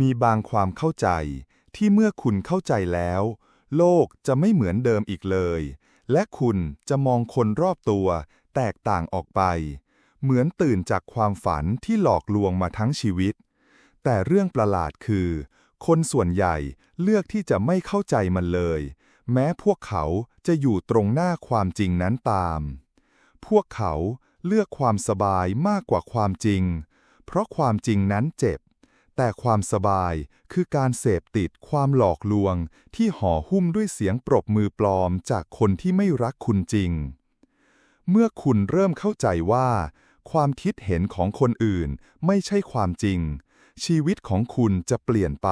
มีบางความเข้าใจที่เมื่อคุณเข้าใจแล้ว โลกจะไม่เหมือนเดิมอีกเลย และคุณจะมองคนรอบตัว แตกต่างออกไป เหมือนตื่นจากความฝันที่หลอกลวงมาทั้งชีวิต แต่เรื่องประหลาดคือ คนส่วนใหญ่เลือกที่จะไม่เข้าใจมันเลย แม้พวกเขาจะอยู่ตรงหน้าความจริงนั้นตาม พวกเขาเลือกความสบายมากกว่าความจริง เพราะความจริงนั้นเจ็บ แต่ความสบายคือการเสพติดความหลอกลวง ที่ห่อหุ้มด้วยเสียงปรบมือปลอมจากคนที่ไม่รักคุณจริง เมื่อคุณเริ่มเข้าใจว่า ความคิดเห็นของคนอื่นไม่ใช่ความจริง ชีวิตของคุณจะเปลี่ยนไป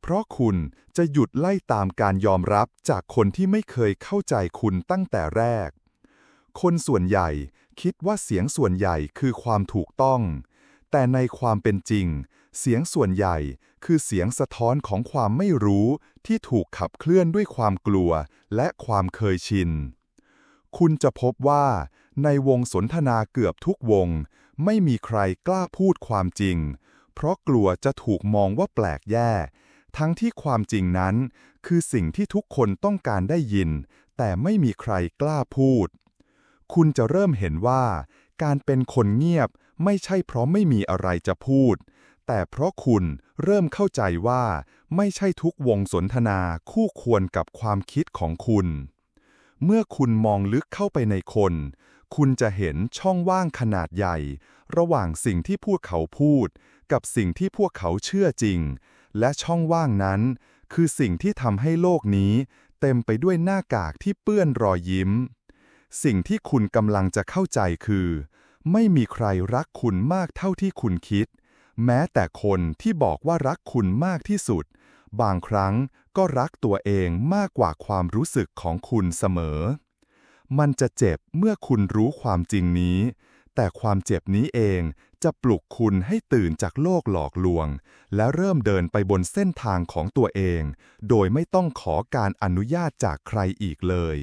เพราะคุณจะหยุดไล่ตามการยอมรับจากคนที่ไม่เคยเข้าใจคุณตั้งแต่แรก คนส่วนใหญ่คิดว่าเสียงส่วนใหญ่คือความถูกต้อง แต่ในความเป็นจริง เสียงส่วนใหญ่คือเสียงสะท้อนของความไม่รู้ที่ถูกขับเคลื่อนด้วยความกลัวและความเคยชิน คุณจะพบว่า ในวงสนทนาเกือบทุกวง ไม่มีใครกล้าพูดความจริง เพราะกลัวจะถูกมองว่าแปลกแย่ ทั้งที่ความจริงนั้น คือสิ่งที่ทุกคนต้องการได้ยิน แต่ไม่มีใครกล้าพูด คุณจะเริ่มเห็นว่า การเป็นคนเงียบไม่ใช่เพราะไม่มีอะไรจะพูด แต่เพราะคุณเริ่มเข้าใจว่า ไม่ใช่ทุกวงสนทนาคู่ควรกับความคิดของคุณ เมื่อคุณมองลึกเข้าไปในคน คุณจะเห็นช่องว่างขนาดใหญ่ ระหว่างสิ่งที่พวกเขาพูด กับสิ่งที่พวกเขาเชื่อจริง และช่องว่างนั้น คือสิ่งที่ทำให้โลกนี้ เต็มไปด้วยหน้ากากที่เปื้อนรอยยิ้ม สิ่งที่คุณกำลังจะเข้าใจคือ ไม่มีใครรักคุณมากเท่าที่คุณคิด แม้แต่คนที่บอกว่ารักคุณมากที่สุด บางครั้งก็รักตัวเองมากกว่าความรู้สึกของคุณเสมอ มันจะเจ็บเมื่อคุณรู้ความจริงนี้ แต่ความเจ็บนี้เองจะปลุกคุณให้ตื่นจากโลกหลอกลวง และเริ่มเดินไปบนเส้นทางของตัวเอง โดยไม่ต้องขอการอนุญาตจากใครอีกเลย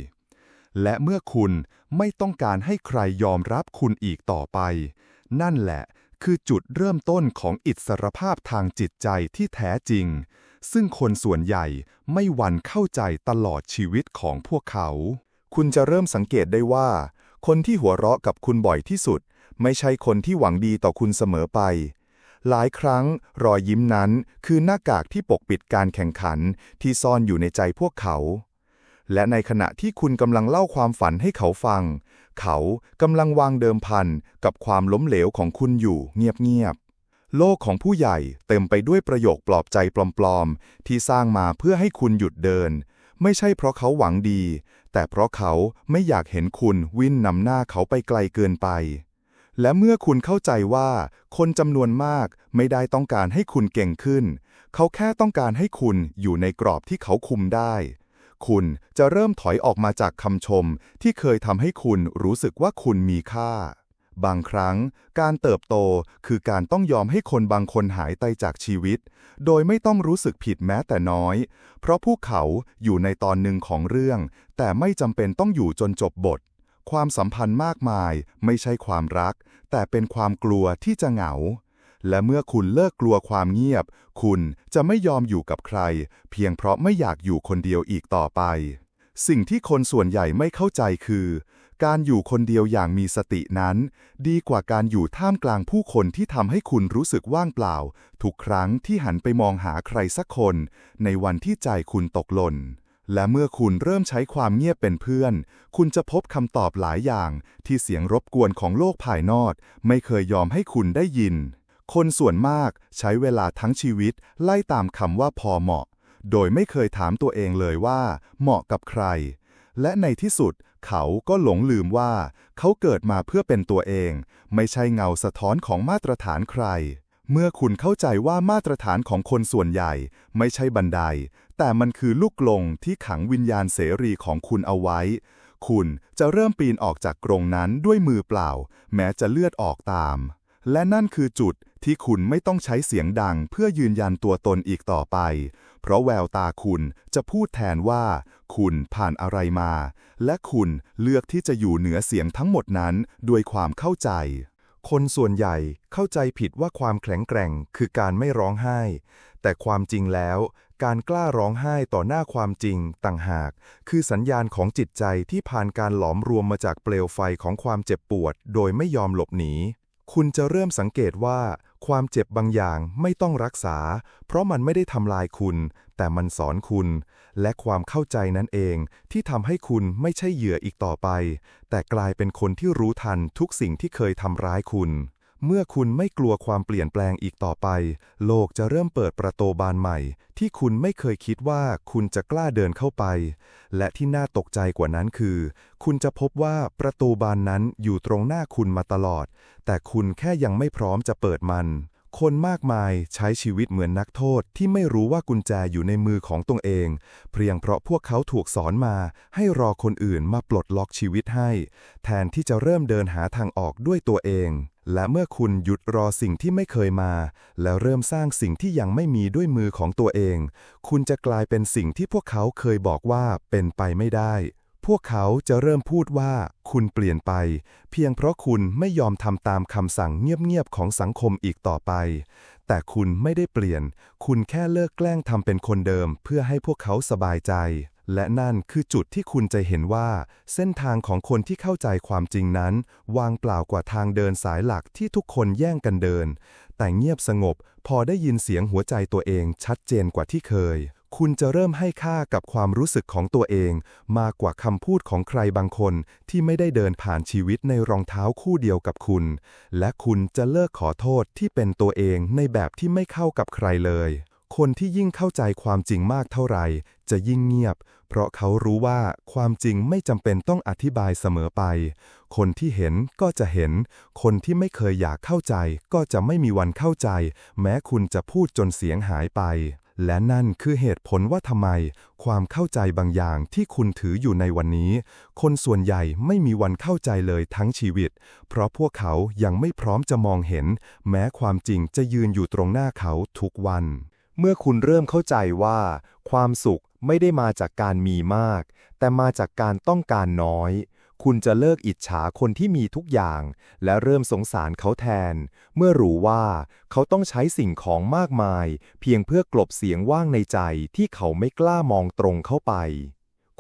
และเมื่อคุณไม่ต้องการให้ใครยอมรับคุณอีกต่อไป นั่นแหละ คือจุดเริ่มต้นของอิสรภาพทางจิตใจที่แท้จริง ซึ่งคนส่วนใหญ่ไม่หวั่นเข้าใจตลอดชีวิตของพวกเขา คุณจะเริ่มสังเกตได้ว่า คนที่หัวเราะกับคุณบ่อยที่สุด ไม่ใช่คนที่หวังดีต่อคุณเสมอไป หลายครั้งรอยยิ้มนั้นคือหน้ากากที่ปกปิดการแข่งขันที่ซ่อนอยู่ในใจพวกเขา และในขณะที่คุณกำลังเล่าความฝันให้เขาฟัง เขากำลังวางเดิมพันกับความล้มเหลวของคุณอยู่เงียบๆ โลกของผู้ใหญ่เต็มไปด้วยประโยคปลอบใจปลอมๆ ที่สร้างมาเพื่อให้คุณหยุดเดิน ไม่ใช่เพราะเขาหวังดี แต่เพราะเขาไม่อยากเห็นคุณวิ่นนำหน้าเขาไปไกลเกินไป และเมื่อคุณเข้าใจว่า คนจำนวนมากไม่ได้ต้องการให้คุณเก่งขึ้น เขาแค่ต้องการให้คุณอยู่ในกรอบที่เขาคุมได้ คุณจะเริ่มถอยออกมาจากคำชม ที่เคยทำให้คุณรู้สึกว่าคุณมีค่า บางครั้ง การเติบโตคือการต้องยอมให้คนบางคนหายไปจากชีวิต โดยไม่ต้องรู้สึกผิดแม้แต่น้อย เพราะพวกเขาอยู่ในตอนหนึ่งของเรื่อง แต่ไม่จำเป็นต้องอยู่จนจบบท ความสัมพันธ์มากมาย ไม่ใช่ความรัก แต่เป็นความกลัวที่จะเหงา และเมื่อคุณเลิกกลัวความเงียบ คุณจะไม่ยอมอยู่กับใคร เพียงเพราะไม่อยากอยู่คนเดียวอีกต่อไป สิ่งที่คนส่วนใหญ่ไม่เข้าใจคือ การอยู่คนเดียวอย่างมีสตินั้น ดีกว่าการอยู่ท่ามกลางผู้คนที่ทำให้คุณรู้สึกว่างเปล่า ทุกครั้งที่หันไปมองหาใครสักคน ในวันที่ใจคุณตกหล่นและเมื่อคุณเริ่มใช้ความเงียบเป็นเพื่อน คุณจะพบคำตอบหลายอย่างที่เสียงรบกวนของโลกภายนอกไม่เคยยอมให้คุณได้ยิน คนส่วนมากใช้เวลาทั้งชีวิตไล่ตามคำว่าพอเหมาะ โดยไม่เคยถามตัวเองเลยว่า เหมาะกับใคร และในที่สุดเขาก็หลงลืมว่า เขาเกิดมาเพื่อเป็นตัวเอง ไม่ใช่เงาสะท้อนของมาตรฐานใคร เมื่อคุณเข้าใจว่ามาตรฐานของคนส่วนใหญ่ ไม่ใช่บันได แต่มันคือลูกกลงที่ขังวิญญาณเสรีของคุณเอาไว้ คุณจะเริ่มปีนออกจากกรงนั้นด้วยมือเปล่า แม้จะเลือดออกตาม และนั่นคือจุด ที่คุณไม่ต้องใช้เสียงดังเพื่อยืนยันตัวตนอีกต่อไป เพราะแววตาคุณจะพูดแทนว่า คุณผ่านอะไรมา และคุณเลือกที่จะอยู่เหนือเสียงทั้งหมดนั้นด้วยความเข้าใจ คนส่วนใหญ่เข้าใจผิดว่าความแข็งแกร่งคือการไม่ร้องไห้ แต่ความจริงแล้ว การกล้าร้องไห้ต่อหน้าความจริงต่างหาก คือสัญญาณของจิตใจที่ผ่านการหลอมรวมมาจากเปลวไฟของความเจ็บปวด โดยไม่ยอมหลบหนีคุณจะเริ่มสังเกตว่า ความเจ็บบางอย่างไม่ต้องรักษา เพราะมันไม่ได้ทำลายคุณ แต่มันสอนคุณ และความเข้าใจนั้นเองที่ทำให้คุณไม่ใช่เหยื่ออีกต่อไป แต่กลายเป็นคนที่รู้ทันทุกสิ่งที่เคยทำร้ายคุณ เมื่อคุณไม่กลัวความเปลี่ยนแปลงอีกต่อไป โลกจะเริ่มเปิดประตูบานใหม่ ที่คุณไม่เคยคิดว่าคุณจะกล้าเดินเข้าไป และที่น่าตกใจกว่านั้นคือ คุณจะพบว่าประตูบานนั้นอยู่ตรงหน้าคุณมาตลอด แต่คุณแค่ยังไม่พร้อมจะเปิดมัน คนมากมายใช้ชีวิตเหมือนนักโทษที่ไม่รู้ว่ากุญแจอยู่ในมือของตัวเอง เพียงเพราะพวกเขาถูกสอนมา ให้รอคนอื่นมาปลดล็อกชีวิตให้ แทนที่จะเริ่มเดินหาทางออกด้วยตัวเอง และเมื่อคุณหยุดรอสิ่งที่ไม่เคยมา แล้วเริ่มสร้างสิ่งที่ยังไม่มีด้วยมือของตัวเอง คุณจะกลายเป็นสิ่งที่พวกเขาเคยบอกว่าเป็นไปไม่ได้ พวกเขาจะเริ่มพูดว่าคุณเปลี่ยนไป เพียงเพราะคุณไม่ยอมทำตามคำสั่งเงียบๆของสังคมอีกต่อไป แต่คุณไม่ได้เปลี่ยน คุณแค่เลิกแกล้งทำเป็นคนเดิม เพื่อให้พวกเขาสบายใจ และนั่นคือจุดที่คุณจะเห็นว่า เส้นทางของคนที่เข้าใจความจริงนั้น วางเปล่ากว่าทางเดินสายหลักที่ทุกคนแย่งกันเดิน แต่เงียบสงบ พอได้ยินเสียงหัวใจตัวเองชัดเจนกว่าที่เคย คุณจะเริ่มให้ค่ากับความรู้สึกของตัวเอง มากกว่าคำพูดของใครบางคนที่ไม่ได้เดินผ่านชีวิตในรองเท้าคู่เดียวกับคุณ และคุณจะเลิกขอโทษที่เป็นตัวเองในแบบที่ไม่เข้ากับใครเลย คนที่ยิ่งเข้าใจความจริงมากเท่าไหร่จะยิ่งเงียบ เพราะเขารู้ว่าความจริงไม่จำเป็นต้องอธิบายเสมอไป คนที่เห็นก็จะเห็น คนที่ไม่เคยอยากเข้าใจ ก็จะไม่มีวันเข้าใจ แม้คุณจะพูดจนเสียงหายไป และนั่นคือเหตุผลว่าทำไม ความเข้าใจบางอย่างที่คุณถืออยู่ในวันนี้ คนส่วนใหญ่ไม่มีวันเข้าใจเลยทั้งชีวิต เพราะพวกเขายังไม่พร้อมจะมองเห็น แม้ความจริงจะยืนอยู่ตรงหน้าเขาทุกวัน เมื่อคุณเริ่มเข้าใจว่า ความสุขไม่ได้มาจากการมีมาก แต่มาจากการต้องการน้อย คุณจะเลิกอิจฉาคนที่มีทุกอย่าง และเริ่มสงสารเขาแทน เมื่อรู้ว่าเขาต้องใช้สิ่งของมากมาย เพียงเพื่อกลบเสียงว่างในใจที่เขาไม่กล้ามองตรงเข้าไป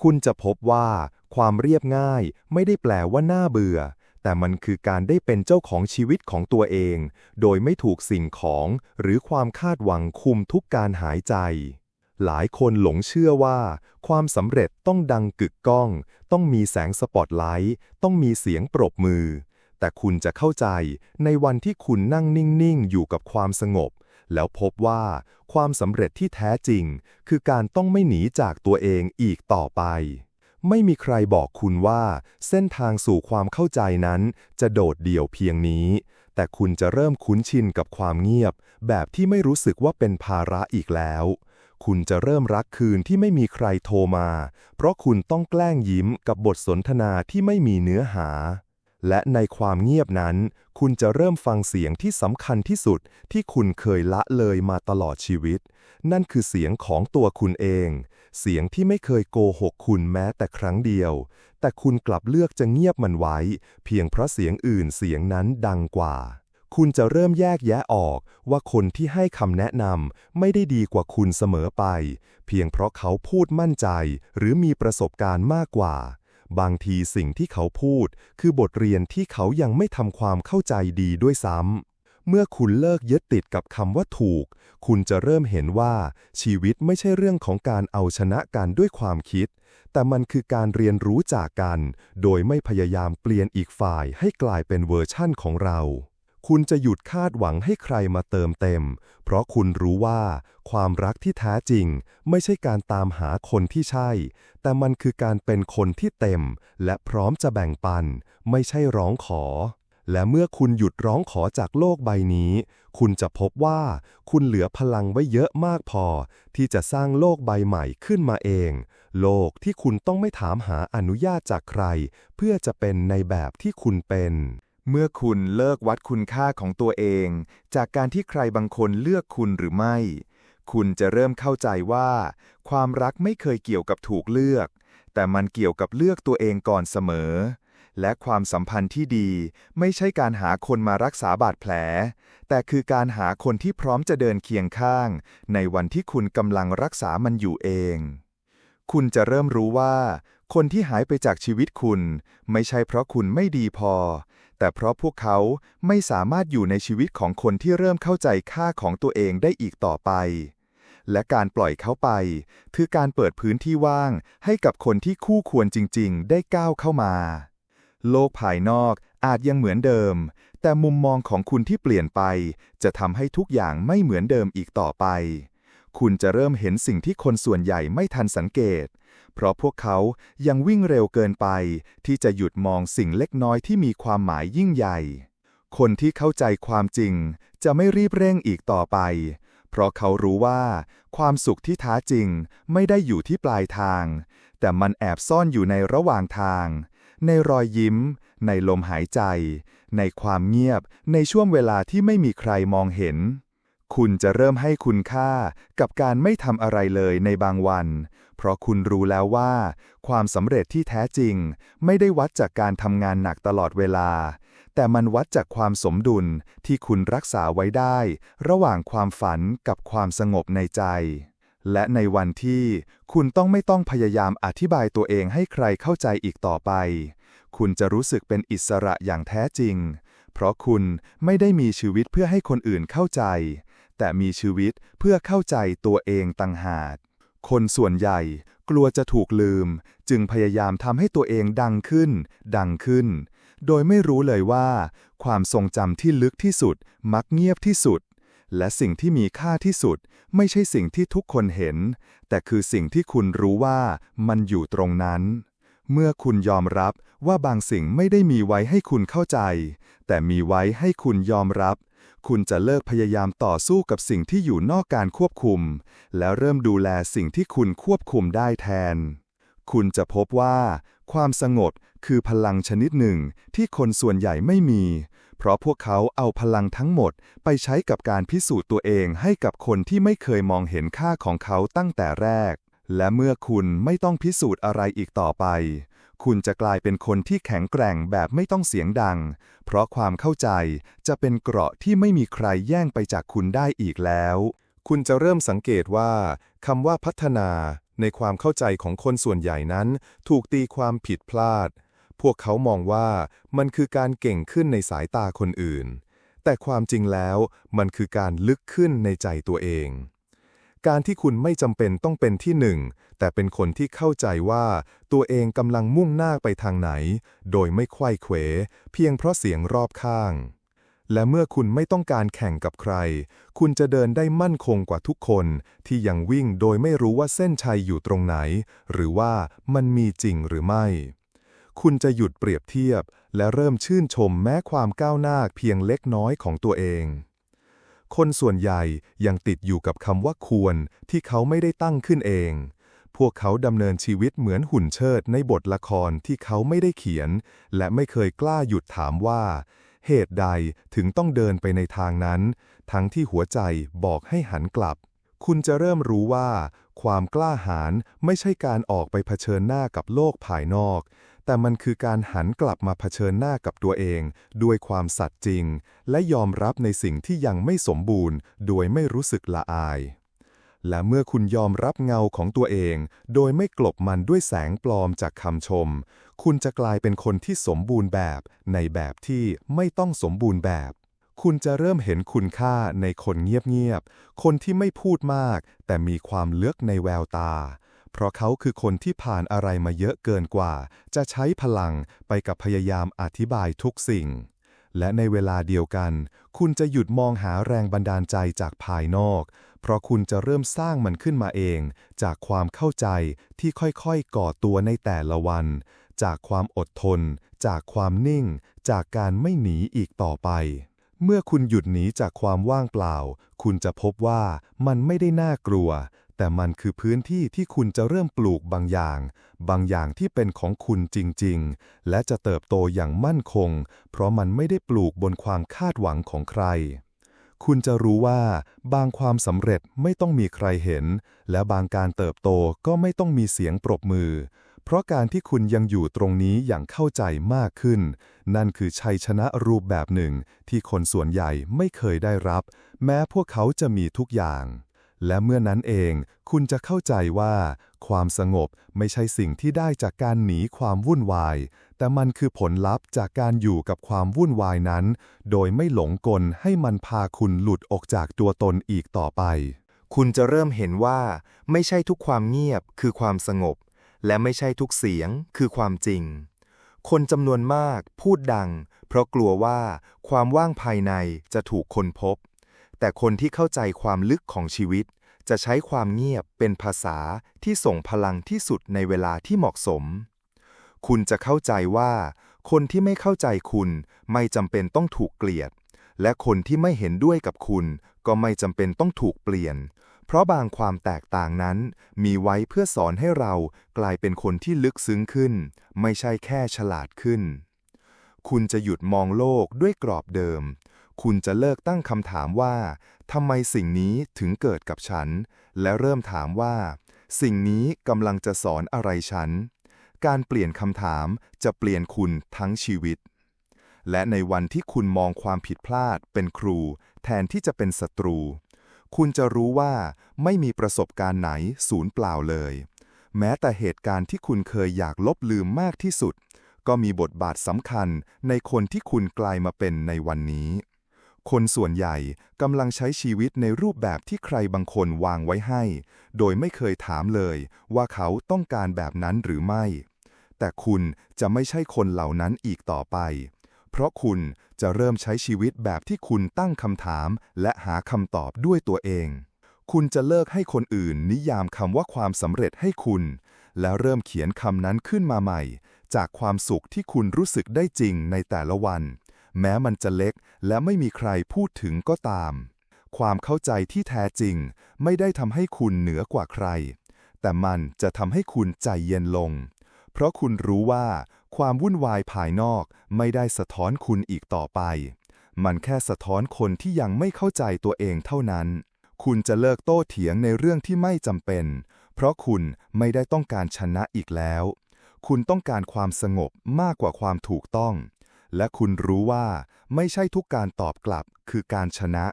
คุณจะพบว่า ความเรียบง่ายไม่ได้แปลว่าน่าเบื่อ แต่มันคือการได้เป็นเจ้าของชีวิตของตัวเอง โดยไม่ถูกสิ่งของหรือความคาดหวังคุมทุกการหายใจ หลายคนหลงเชื่อว่า ความสำเร็จต้องดังกึกก้อง ต้องมีแสงสปอตไลท์ ต้องมีเสียงปรบมือ แต่คุณจะเข้าใจในวันที่คุณนั่งนิ่ง ๆ อยู่กับความสงบ แล้วพบว่าความสำเร็จที่แท้จริง คือการต้องไม่หนีจากตัวเองอีกต่อไป ไม่มีใครบอกคุณว่าเส้นทางสู่ความเข้าใจนั้นจะโดดเดี่ยวเพียงนี้ แต่คุณจะเริ่มคุ้นชินกับความเงียบ แบบที่ไม่รู้สึกว่าเป็นภาระอีกแล้ว คุณจะเริ่มรักคืนที่ไม่มีใครโทรมา เพราะคุณต้องแกล้งยิ้มกับบทสนทนาที่ไม่มีเนื้อหา และในความเงียบนั้น คุณจะเริ่มฟังเสียงที่สำคัญที่สุดที่คุณเคยละเลยมาตลอดชีวิต นั่นคือเสียงของตัวคุณเอง เสียงที่ไม่เคยโกหกคุณแม้แต่ครั้งเดียว แต่คุณกลับเลือกจะเงียบมันไว้ เพียงเพราะเสียงอื่นเสียงนั้นดังกว่า คุณจะเริ่มแยกแยะออกว่าคนที่ให้คำแนะนำไม่ได้ดีกว่าคุณเสมอไป เพียงเพราะเขาพูดมั่นใจ หรือมีประสบการณ์มากกว่า บางทีสิ่งที่เขาพูด คือบทเรียนที่เขายังไม่ทำความเข้าใจดีด้วยซ้ำ เมื่อคุณเลิกยึดติดกับคำว่าถูก คุณจะเริ่มเห็นว่าชีวิตไม่ใช่เรื่องของการเอาชนะกันด้วยความคิด แต่มันคือการเรียนรู้จากกัน โดยไม่พยายามเปลี่ยนอีกฝ่ายให้กลายเป็นเวอร์ชั่นของเรา คุณจะหยุดคาดหวังให้ใครมาเติมเต็ม เพราะคุณรู้ว่า ความรักที่แท้จริง ไม่ใช่การตามหาคนที่ใช่ แต่มันคือการเป็นคนที่เต็ม และพร้อมจะแบ่งปัน ไม่ใช่ร้องขอ และเมื่อคุณหยุดร้องขอจากโลกใบนี้ คุณจะพบว่าคุณเหลือพลังไว้เยอะมากพอ ที่จะสร้างโลกใบใหม่ขึ้นมาเอง โลกที่คุณต้องไม่ถามหาอนุญาตจากใคร เพื่อจะเป็นในแบบที่คุณเป็น เมื่อคุณเลิกวัดคุณค่าของตัวเอง จากการที่ใครบางคนเลือกคุณหรือไม่ คุณจะเริ่มเข้าใจว่า ความรักไม่เคยเกี่ยวกับถูกเลือก แต่มันเกี่ยวกับเลือกตัวเองก่อนเสมอ และความสัมพันธ์ที่ดี ไม่ใช่การหาคนมารักษาบาดแผล แต่คือการหาคนที่พร้อมจะเดินเคียงข้าง ในวันที่คุณกำลังรักษามันอยู่เอง คุณจะเริ่มรู้ว่า คนที่หายไปจากชีวิตคุณ ไม่ใช่เพราะคุณไม่ดีพอ แต่เพราะพวกเขาไม่สามารถอยู่ในชีวิตของคนที่เริ่มเข้าใจค่าของตัวเองได้อีกต่อไปและการปล่อยเขาไป คือการเปิดพื้นที่ว่างให้กับคนที่คู่ควรจริง ๆ ได้ก้าวเข้ามา โลกภายนอกอาจยังเหมือนเดิม แต่มุมมองของคุณที่เปลี่ยนไป จะทำให้ทุกอย่างไม่เหมือนเดิมอีกต่อไป คุณจะเริ่มเห็นสิ่งที่คนส่วนใหญ่ไม่ทันสังเกต เพราะพวกเขายังวิ่งเร็วเกินไป ที่จะหยุดมองสิ่งเล็กน้อยที่มีความหมายยิ่งใหญ่ คนที่เข้าใจความจริง จะไม่รีบเร่งอีกต่อไป เพราะเขารู้ว่า ความสุขที่แท้จริงไม่ได้อยู่ที่ปลายทาง แต่มันแอบซ่อนอยู่ในระหว่างทาง ในรอยยิ้ม ในลมหายใจ ในความเงียบ ในช่วงเวลาที่ไม่มีใครมองเห็น คุณจะเริ่มให้คุณค่ากับการไม่ทำอะไรเลยในบางวัน เพราะคุณรู้แล้วว่า ความสำเร็จที่แท้จริง ไม่ได้วัดจากการทำงานหนักตลอดเวลา แต่มันวัดจากความสมดุลที่คุณรักษาไว้ได้ ระหว่างความฝันกับความสงบในใจ และในวันที่คุณต้องไม่ต้องพยายามอธิบายตัวเองให้ใครเข้าใจอีกต่อไป คุณจะรู้สึกเป็นอิสระอย่างแท้จริง เพราะคุณไม่ได้มีชีวิตเพื่อให้คนอื่นเข้าใจ แต่มีชีวิตเพื่อเข้าใจตัวเองต่างหาก คนส่วนใหญ่กลัวจะถูกลืม จึงพยายามทำให้ตัวเองดังขึ้น ดังขึ้น โดยไม่รู้เลยว่า ความทรงจำที่ลึกที่สุด มักเงียบที่สุด และสิ่งที่มีค่าที่สุด ไม่ใช่สิ่งที่ทุกคนเห็น แต่คือสิ่งที่คุณรู้ว่ามันอยู่ตรงนั้น เมื่อคุณยอมรับว่าบางสิ่งไม่ได้มีไว้ให้คุณเข้าใจ แต่มีไว้ให้คุณยอมรับ คุณจะเลิกพยายามต่อสู้กับสิ่งที่อยู่นอกการควบคุม แล้วเริ่มดูแลสิ่งที่คุณควบคุมได้แทน คุณจะพบว่า ความสงบ คือพลังชนิดหนึ่งที่คนส่วนใหญ่ไม่มี เพราะพวกเขาเอาพลังทั้งหมดไปใช้กับการพิสูจน์ตัวเองให้กับคนที่ไม่เคยมองเห็นค่าของเขาตั้งแต่แรก และเมื่อคุณไม่ต้องพิสูจน์อะไรอีกต่อไป คุณจะกลายเป็นคนที่แข็งแกร่งแบบไม่ต้องเสียงดัง เพราะความเข้าใจจะเป็นเกราะที่ไม่มีใครแย่งไปจากคุณได้อีกแล้ว คุณจะเริ่มสังเกตว่าคำว่าพัฒนาในความเข้าใจของคนส่วนใหญ่นั้น ถูกตีความผิดพลาด พวกเขามองว่ามันคือการเก่งขึ้นในสายตาคนอื่น แต่ความจริงแล้วมันคือการลึกขึ้นในใจตัวเอง การที่คุณไม่จำเป็นต้องเป็นที่หนึ่ง แต่เป็นคนที่เข้าใจว่าตัวเองกำลังมุ่งหน้าไปทางไหน โดยไม่ไขว้เขว เพียงเพราะเสียงรอบข้าง และเมื่อคุณไม่ต้องการแข่งกับใคร คุณจะเดินได้มั่นคงกว่าทุกคนที่ยังวิ่งโดยไม่รู้ว่าเส้นชัยอยู่ตรงไหน หรือว่ามันมีจริงหรือไม่ คุณจะหยุดเปรียบเทียบ และเริ่มชื่นชมแม้ความก้าวหน้าเพียงเล็กน้อยของตัวเอง คนส่วนใหญ่ยังติดอยู่กับคำว่าควรที่เขาไม่ได้ตั้งขึ้นเอง พวกเขาดำเนินชีวิตเหมือนหุ่นเชิดในบทละครที่เขาไม่ได้เขียน และไม่เคยกล้าหยุดถามว่า เหตุใดถึงต้องเดินไปในทางนั้น ทั้งที่หัวใจบอกให้หันกลับคุณจะเริ่มรู้ว่า ความกล้าหาญไม่ใช่การออกไปเผชิญหน้ากับโลกภายนอก แต่มันคือการหันกลับมาเผชิญหน้ากับตัวเอง ด้วยความสัตย์จริง และยอมรับในสิ่งที่ยังไม่สมบูรณ์ โดยไม่รู้สึกละอาย และเมื่อคุณยอมรับเงาของตัวเอง โดยไม่กลบมันด้วยแสงปลอมจากคำชม คุณจะกลายเป็นคนที่สมบูรณ์แบบ ในแบบที่ไม่ต้องสมบูรณ์แบบคุณจะเริ่มเห็นคุณค่าในคนเงียบๆ คนที่ไม่พูดมาก แต่มีความเลือกในแววตา เพราะเขาคือคนที่ผ่านอะไรมาเยอะเกินกว่า จะใช้พลังไปกับพยายามอธิบายทุกสิ่ง และในเวลาเดียวกัน คุณจะหยุดมองหาแรงบันดาลใจจากภายนอก เพราะคุณจะเริ่มสร้างมันขึ้นมาเอง จากความเข้าใจที่ค่อยๆก่อตัวในแต่ละวัน จากความอดทน จากความนิ่ง จากการไม่หนีอีกต่อไปเมื่อคุณหยุดหนีจากความว่างเปล่า คุณจะพบว่ามันไม่ได้น่ากลัว แต่มันคือพื้นที่ที่คุณจะเริ่มปลูกบางอย่าง บางอย่างที่เป็นของคุณจริง ๆ และจะเติบโตอย่างมั่นคง เพราะมันไม่ได้ปลูกบนความคาดหวังของใคร คุณจะรู้ว่าบางความสำเร็จไม่ต้องมีใครเห็น และบางการเติบโตก็ไม่ต้องมีเสียงปรบมือ เพราะการที่คุณยังอยู่ตรงนี้อย่างเข้าใจมากขึ้น นั่นคือชัยชนะรูปแบบหนึ่ง ที่คนส่วนใหญ่ไม่เคยได้รับ แม้พวกเขาจะมีทุกอย่าง และเมื่อนั้นเองคุณจะเข้าใจว่า ความสงบไม่ใช่สิ่งที่ได้จากการหนีความวุ่นวาย แต่มันคือผลลัพธ์จากการอยู่กับความวุ่นวายนั้น โดยไม่หลงกลให้มันพาคุณหลุดออกจากตัวตนอีกต่อไป คุณจะเริ่มเห็นว่า ไม่ใช่ทุกความเงียบคือความสงบ และไม่ใช่ทุกเสียงคือความจริง คนจำนวนมากพูดดัง เพราะกลัวว่าความว่างภายในจะถูกคนพบ แต่คนที่เข้าใจความลึกของชีวิต จะใช้ความเงียบเป็นภาษาที่ส่งพลังที่สุดในเวลาที่เหมาะสม คุณจะเข้าใจว่า คนที่ไม่เข้าใจคุณไม่จำเป็นต้องถูกเกลียด และคนที่ไม่เห็นด้วยกับคุณ ก็ไม่จำเป็นต้องถูกเปลี่ยน เพราะบางความแตกต่างนั้น มีไว้เพื่อสอนให้เรากลายเป็นคนที่ลึกซึ้งขึ้น ไม่ใช่แค่ฉลาดขึ้น คุณจะหยุดมองโลกด้วยกรอบเดิม คุณจะเลิกตั้งคำถามว่าทำไมสิ่งนี้ถึงเกิดกับฉัน และเริ่มถามว่า สิ่งนี้กำลังจะสอนอะไรฉัน การเปลี่ยนคำถามจะเปลี่ยนคุณทั้งชีวิต และในวันที่คุณมองความผิดพลาดเป็นครู แทนที่จะเป็นศัตรู คุณจะรู้ว่าไม่มีประสบการณ์ไหนศูนย์เปล่าเลย แม้แต่เหตุการณ์ที่คุณเคยอยากลบลืมมากที่สุดก็มีบทบาทสำคัญในคนที่คุณกลายมาเป็นในวันนี้ คนส่วนใหญ่กำลังใช้ชีวิตในรูปแบบที่ใครบางคนวางไว้ให้ โดยไม่เคยถามเลยว่าเขาต้องการแบบนั้นหรือไม่ แต่คุณจะไม่ใช่คนเหล่านั้นอีกต่อไป เพราะคุณจะเริ่มใช้ชีวิตแบบที่คุณตั้งคำถาม และหาคำตอบด้วยตัวเอง คุณจะเลิกให้คนอื่นนิยามคำว่าความสำเร็จให้คุณ แล้วเริ่มเขียนคำนั้นขึ้นมาใหม่ จากความสุขที่คุณรู้สึกได้จริงในแต่ละวันแม้มันจะเล็ก และไม่มีใครพูดถึงก็ตาม ความเข้าใจที่แท้จริง ไม่ได้ทำให้คุณเหนือกว่าใคร แต่มันจะทำให้คุณใจเย็นลง เพราะคุณรู้ว่า ความวุ่นวายภายนอกไม่ได้สะท้อนคุณอีกต่อไป มันแค่สะท้อนคนที่ยังไม่เข้าใจตัวเองเท่านั้น คุณจะเลิกโต้เถียงในเรื่องที่ไม่จำเป็น เพราะคุณไม่ได้ต้องการชนะอีกแล้ว คุณต้องการความสงบมากกว่าความถูกต้อง และคุณรู้ว่าไม่ใช่ทุกการตอบกลับคือการชนะ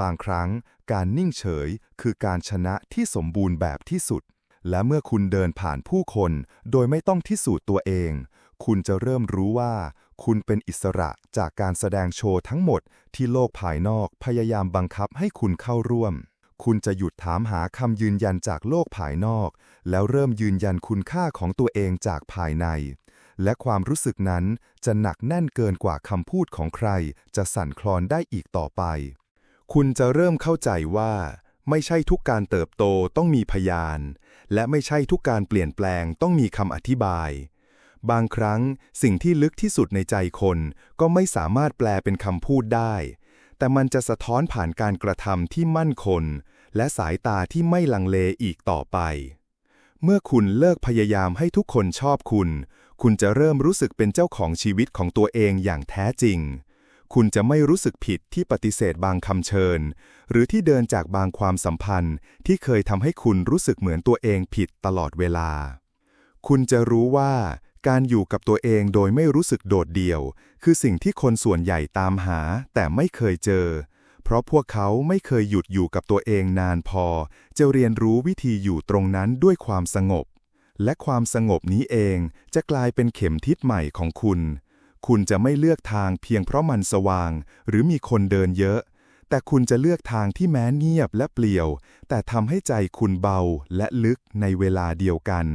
บางครั้งการนิ่งเฉยคือการชนะที่สมบูรณ์แบบที่สุด และเมื่อคุณเดินผ่านผู้คน โดยไม่ต้องพิสูจน์ตัวเอง คุณจะเริ่มรู้ว่า คุณเป็นอิสระจากการแสดงโชว์ทั้งหมดที่โลกภายนอกพยายามบังคับให้คุณเข้าร่วมคุณจะหยุดถามหาคำยืนยันจากโลกภายนอก แล้วเริ่มยืนยันคุณค่าของตัวเองจากภายใน และความรู้สึกนั้นจะหนักแน่นเกินกว่าคำพูดของใคร จะสั่นคลอนได้อีกต่อไป คุณจะเริ่มเข้าใจว่า ไม่ใช่ทุกการเติบโตต้องมีพยาน และไม่ใช่ทุกการเปลี่ยนแปลงต้องมีคำอธิบาย บางครั้งสิ่งที่ลึกที่สุดในใจคนก็ไม่สามารถแปลเป็นคำพูดได้ แต่มันจะสะท้อนผ่านการกระทำที่มั่นคงและสายตาที่ไม่ลังเลอีกต่อไป เมื่อคุณเลิกพยายามให้ทุกคนชอบคุณ คุณจะเริ่มรู้สึกเป็นเจ้าของชีวิตของตัวเองอย่างแท้จริง คุณจะไม่รู้สึกผิดที่ปฏิเสธบางคำเชิญ หรือที่เดินจากบางความสัมพันธ์ที่เคยทำให้คุณรู้สึกเหมือนตัวเองผิดตลอดเวลา คุณจะรู้ว่าการอยู่กับตัวเองโดยไม่รู้สึกโดดเดี่ยว คือสิ่งที่คนส่วนใหญ่ตามหาแต่ไม่เคยเจอ เพราะพวกเขาไม่เคยหยุดอยู่กับตัวเองนานพอ จะเรียนรู้วิธีอยู่ตรงนั้นด้วยความสงบ และความสงบนี้เองจะกลายเป็นเข็มทิศใหม่ของคุณ คุณจะไม่เลือกทางเพียงเพราะมันสว่าง หรือมีคนเดินเยอะ แต่คุณจะเลือกทางที่แม้เงียบและเปลี่ยว แต่ทำให้ใจคุณเบาและลึกในเวลาเดียวกัน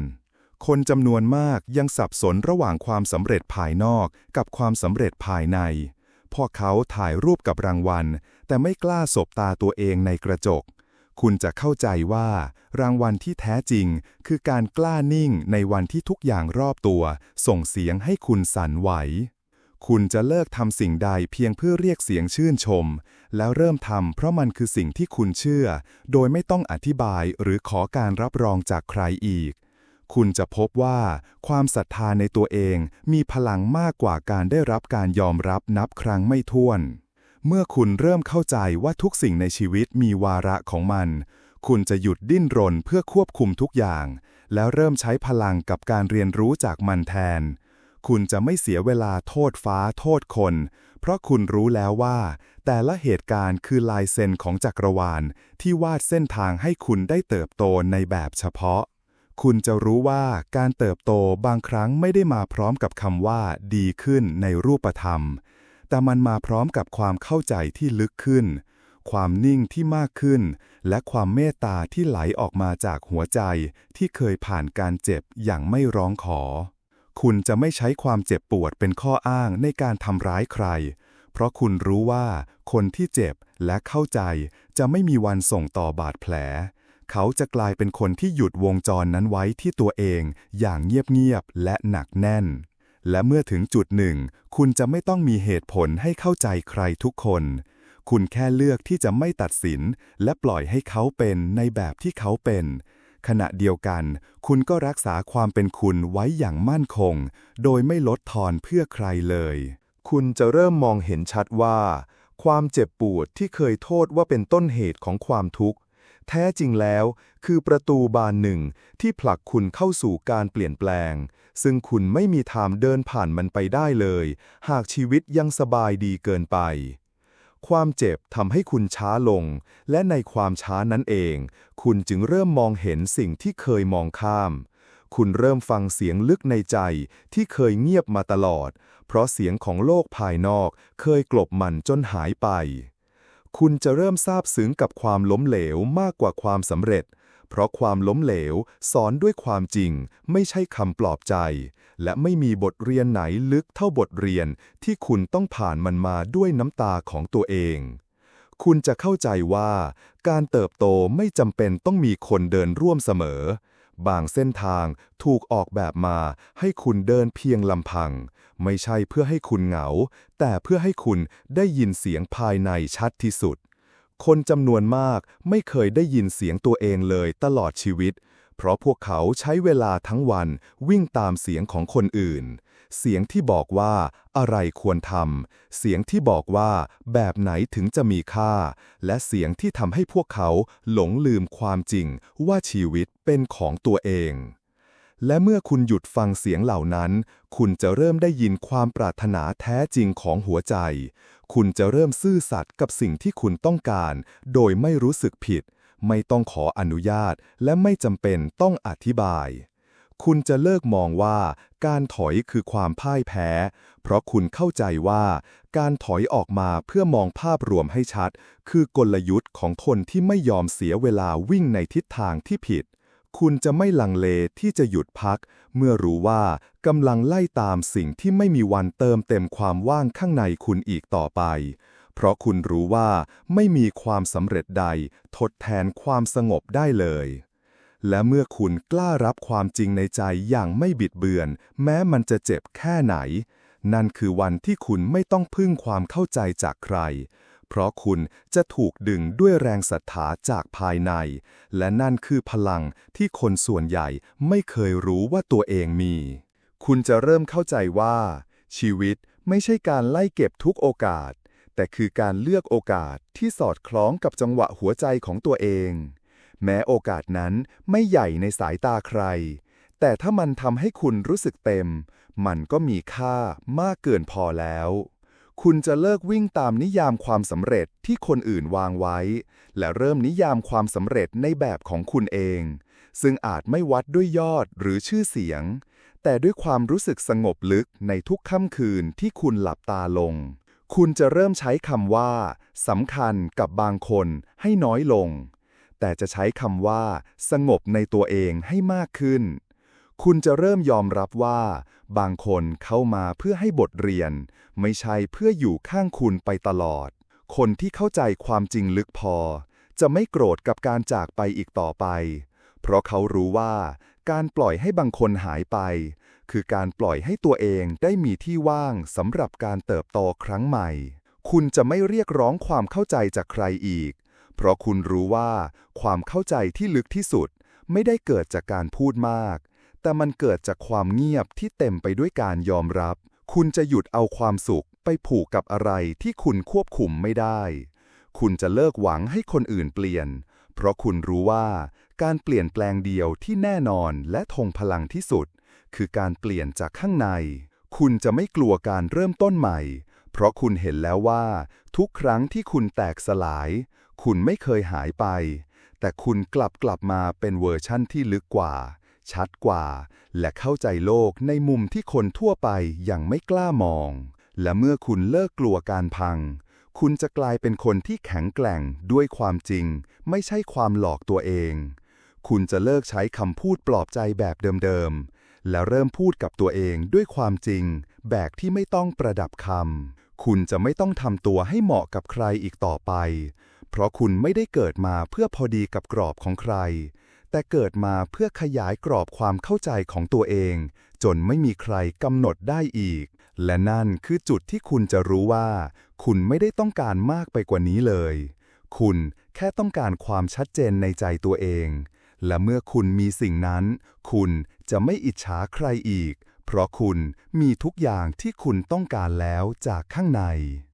คนจำนวนมากยังสับสนระหว่างความสำเร็จภายนอกกับความสำเร็จภายในพวกเขาถ่ายรูปกับรางวัล แต่ไม่กล้าสบตาตัวเองในกระจก คุณจะเข้าใจว่า รางวัลที่แท้จริง คือการกล้านิ่งในวันที่ทุกอย่างรอบตัว ส่งเสียงให้คุณสั่นไหว คุณจะเลิกทำสิ่งใดเพียงเพื่อเรียกเสียงชื่นชม แล้วเริ่มทำเพราะมันคือสิ่งที่คุณเชื่อ โดยไม่ต้องอธิบายหรือขอการรับรองจากใครอีก คุณจะพบว่าความศรัทธาในตัวเองมีพลังมากกว่าการได้รับการยอมรับนับครั้งไม่ถ้วน เมื่อคุณเริ่มเข้าใจว่าทุกสิ่งในชีวิตมีวาระของมัน คุณจะหยุดดิ้นรนเพื่อควบคุมทุกอย่าง แล้วเริ่มใช้พลังกับการเรียนรู้จากมันแทน คุณจะไม่เสียเวลาโทษฟ้าโทษคน เพราะคุณรู้แล้วว่า แต่ละเหตุการณ์คือลายเซ็นของจักรวาล ที่วาดเส้นทางให้คุณได้เติบโตในแบบเฉพาะ คุณจะรู้ว่าการเติบโตบางครั้งไม่ได้มาพร้อมกับคำว่า ดีขึ้นในรูปธรรม แต่มันมาพร้อมกับความเข้าใจที่ลึกขึ้น ความนิ่งที่มากขึ้น และความเมตตาที่ไหลออกมาจากหัวใจที่เคยผ่านการเจ็บอย่างไม่ร้องขอ คุณจะไม่ใช้ความเจ็บปวดเป็นข้ออ้างในการทำร้ายใคร เพราะคุณรู้ว่าคนที่เจ็บและเข้าใจจะไม่มีวันส่งต่อบาดแผล เขาจะกลายเป็นคนที่หยุดวงจรนั้นไว้ที่ตัวเองอย่างเงียบๆและหนักแน่น และเมื่อถึงจุดหนึ่ง คุณจะไม่ต้องมีเหตุผลให้เข้าใจใครทุกคน คุณแค่เลือกที่จะไม่ตัดสิน และปล่อยให้เขาเป็นในแบบที่เขาเป็น ขณะเดียวกัน คุณก็รักษาความเป็นคุณไว้อย่างมั่นคง โดยไม่ลดทอนเพื่อใครเลย คุณจะเริ่มมองเห็นชัดว่า ความเจ็บปวดที่เคยโทษว่าเป็นต้นเหตุของความทุกข์ แท้จริงแล้ว คือประตูบานหนึ่งที่ผลักคุณเข้าสู่การเปลี่ยนแปลง ซึ่งคุณไม่มีทางเดินผ่านมันไปได้เลย หากชีวิตยังสบายดีเกินไป ความเจ็บทำให้คุณช้าลง และในความช้านั้นเอง คุณจึงเริ่มมองเห็นสิ่งที่เคยมองข้าม คุณเริ่มฟังเสียงลึกในใจที่เคยเงียบมาตลอด เพราะเสียงของโลกภายนอกเคยกลบมันจนหายไป คุณจะเริ่มซาบซึ้งกับความล้มเหลวมากกว่าความสำเร็จ เพราะความล้มเหลวสอนด้วยความจริง ไม่ใช่คำปลอบใจ และไม่มีบทเรียนไหนลึกเท่าบทเรียนที่คุณต้องผ่านมันมาด้วยน้ำตาของตัวเอง คุณจะเข้าใจว่า การเติบโตไม่จำเป็นต้องมีคนเดินร่วมเสมอ บางเส้นทางถูกออกแบบมาให้คุณเดินเพียงลำพัง ไม่ใช่เพื่อให้คุณเหงา แต่เพื่อให้คุณได้ยินเสียงภายในชัดที่สุด คนจำนวนมากไม่เคยได้ยินเสียงตัวเองเลยตลอดชีวิต เพราะพวกเขาใช้เวลาทั้งวันวิ่งตามเสียงของคนอื่น เสียงที่บอกว่าอะไรควรทำ เสียงที่บอกว่าแบบไหนถึงจะมีค่า และเสียงที่ทำให้พวกเขาหลงลืมความจริงว่าชีวิตเป็นของตัวเอง และเมื่อคุณหยุดฟังเสียงเหล่านั้น คุณจะเริ่มได้ยินความปรารถนาแท้จริงของหัวใจ คุณจะเริ่มซื่อสัตย์กับสิ่งที่คุณต้องการ โดยไม่รู้สึกผิด ไม่ต้องขออนุญาต และไม่จำเป็นต้องอธิบาย คุณจะเลิกมองว่าการถอยคือความพ่ายแพ้ เพราะคุณเข้าใจว่า การถอยออกมาเพื่อมองภาพรวมให้ชัด คือกลยุทธ์ของคนที่ไม่ยอมเสียเวลาวิ่งในทิศทางที่ผิด คุณจะไม่ลังเลที่จะหยุดพัก เมื่อรู้ว่ากำลังไล่ตามสิ่งที่ไม่มีวันเติมเต็มความว่างข้างในคุณอีกต่อไป เพราะคุณรู้ว่าไม่มีความสำเร็จใด ทดแทนความสงบได้เลย และเมื่อคุณกล้ารับความจริงในใจอย่างไม่บิดเบือน แม้มันจะเจ็บแค่ไหน นั่นคือวันที่คุณไม่ต้องพึ่งความเข้าใจจากใคร เพราะคุณจะถูกดึงด้วยแรงศรัทธาจากภายใน และนั่นคือพลังที่คนส่วนใหญ่ไม่เคยรู้ว่าตัวเองมี คุณจะเริ่มเข้าใจว่า ชีวิตไม่ใช่การไล่เก็บทุกโอกาส แต่คือการเลือกโอกาสที่สอดคล้องกับจังหวะหัวใจของตัวเอง แม้โอกาสนั้นไม่ใหญ่ในสายตาใคร แต่ถ้ามันทำให้คุณรู้สึกเต็ม มันก็มีค่ามากเกินพอแล้ว คุณจะเลิกวิ่งตามนิยามความสำเร็จที่คนอื่นวางไว้ และเริ่มนิยามความสำเร็จในแบบของคุณเอง ซึ่งอาจไม่วัดด้วยยอดหรือชื่อเสียง แต่ด้วยความรู้สึกสงบลึกในทุกค่ำคืนที่คุณหลับตาลงคุณจะเริ่มใช้คำว่าสำคัญกับบางคนให้น้อยลง แต่จะใช้คำว่า สงบในตัวเองให้มากขึ้น คุณจะเริ่มยอมรับว่า บางคนเข้ามาเพื่อให้บทเรียน ไม่ใช่เพื่ออยู่ข้างคุณไปตลอด คนที่เข้าใจความจริงลึกพอ จะไม่โกรธกับการจากไปอีกต่อไป เพราะเขารู้ว่า การปล่อยให้บางคนหายไป คือการปล่อยให้ตัวเองได้มีที่ว่างสำหรับการเติบโตครั้งใหม่ คุณจะไม่เรียกร้องความเข้าใจจากใครอีก เพราะคุณรู้ว่าความเข้าใจที่ลึกที่สุดไม่ได้เกิดจากการพูดมาก แต่มันเกิดจากความเงียบที่เต็มไปด้วยการยอมรับ คุณจะหยุดเอาความสุขไปผูกกับอะไรที่คุณควบคุมไม่ได้ คุณจะเลิกหวังให้คนอื่นเปลี่ยน เพราะคุณรู้ว่าการเปลี่ยนแปลงเดียวที่แน่นอนและทงพลังที่สุด คือการเปลี่ยนจากข้างใน คุณจะไม่กลัวการเริ่มต้นใหม่ เพราะคุณเห็นแล้วว่า ทุกครั้งที่คุณแตกสลาย คุณไม่เคยหายไป แต่คุณกลับกลับมาเป็นเวอร์ชั่นที่ลึกกว่า ชัดกว่า และเข้าใจโลกในมุมที่คนทั่วไปยังไม่กล้ามอง และเมื่อคุณเลิกกลัวการพัง คุณจะกลายเป็นคนที่แข็งแกร่งด้วยความจริง ไม่ใช่ความหลอกตัวเอง คุณจะเลิกใช้คำพูดปลอบใจแบบเดิมๆ และเริ่มพูดกับตัวเองด้วยความจริง แบบที่ไม่ต้องประดับคำคุณจะไม่ต้องทำตัวให้เหมาะกับใครอีกต่อไป เพราะคุณไม่ได้เกิดมาเพื่อพอดีกับกรอบของใคร แต่เกิดมาเพื่อขยายกรอบความเข้าใจของตัวเอง จนไม่มีใครกำหนดได้อีก และนั่นคือจุดที่คุณจะรู้ว่า คุณไม่ได้ต้องการมากไปกว่านี้เลย คุณแค่ต้องการความชัดเจนในใจตัวเอง และเมื่อคุณมีสิ่งนั้น คุณจะไม่อิจฉาใครอีก เพราะคุณมีทุกอย่างที่คุณต้องการแล้วจากข้างใน